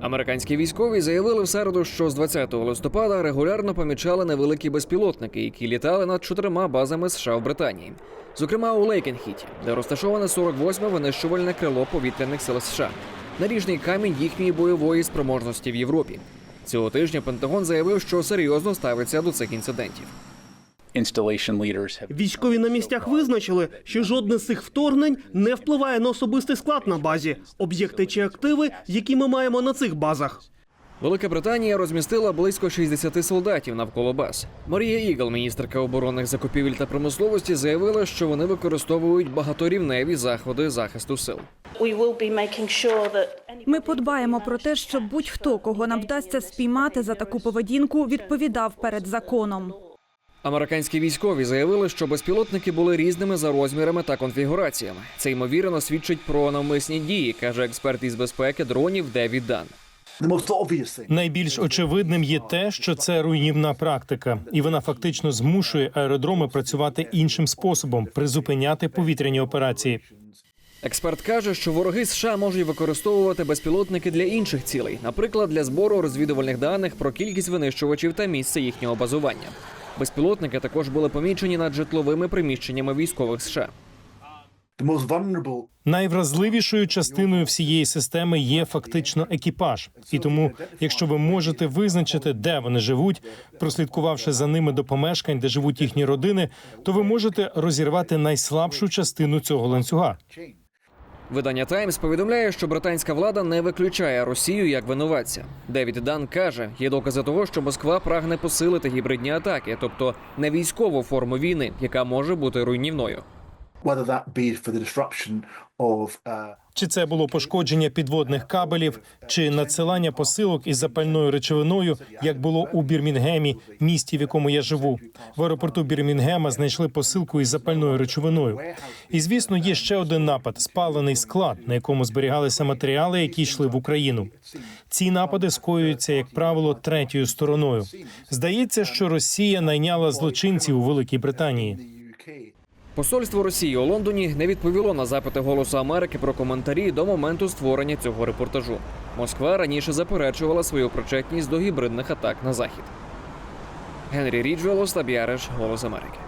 Американські військові заявили в середу, що з 20 листопада регулярно помічали невеликі безпілотники, які літали над чотирма базами США в Британії, зокрема у Лейкенхіті, де розташоване 48-ме винищувальне крило повітряних сил США, наріжний камінь їхньої бойової спроможності в Європі. Цього тижня Пентагон заявив, що серйозно ставиться до цих інцидентів. Військові на місцях визначили, що жодне з цих вторгнень не впливає на особистий склад на базі, об'єкти чи активи, які ми маємо на цих базах. Велика Британія розмістила близько 60 солдатів навколо баз. Марія Ігл, міністерка оборонних закупівель та промисловості, заявила, що вони використовують багаторівневі заходи захисту сил. Ми подбаємо про те, щоб будь-хто, кого нам вдасться спіймати за таку поведінку, відповідав перед законом. Американські військові заявили, що безпілотники були різними за розмірами та конфігураціями. Це ймовірно свідчить про навмисні дії, каже експерт із безпеки дронів Девід Дан. Найбільш очевидним є те, що це руйнівна практика, і вона фактично змушує аеродроми працювати іншим способом, призупиняти повітряні операції. Експерт каже, що вороги США можуть використовувати безпілотники для інших цілей, наприклад, для збору розвідувальних даних про кількість винищувачів та місце їхнього базування. Безпілотники також були помічені над житловими приміщеннями військових США. Найвразливішою частиною всієї системи є фактично екіпаж. І тому, якщо ви можете визначити, де вони живуть, прослідкувавши за ними до помешкань, де живуть їхні родини, то ви можете розірвати найслабшу частину цього ланцюга. Видання Таймс повідомляє, що британська влада не виключає Росію як винуватця. Девід Дан каже, є докази того, що Москва прагне посилити гібридні атаки, тобто не військову форму війни, яка може бути руйнівною. Чи це було пошкодження підводних кабелів, чи надсилання посилок із запальною речовиною, як було у Бірмінгемі, місті, в якому я живу. В аеропорту Бірмінгема знайшли посилку із запальною речовиною. І звісно, є ще один напад спалений склад, на якому зберігалися матеріали, які йшли в Україну. Ці напади скоюються, як правило, третьою стороною. Здається, що Росія найняла злочинців у Великій Британії. Посольство Росії у Лондоні не відповіло на запити Голосу Америки про коментарі до моменту створення цього репортажу. Москва раніше заперечувала свою причетність до гібридних атак на захід. Генрі Ріджвелл, Остап Яриш, Голос Америки.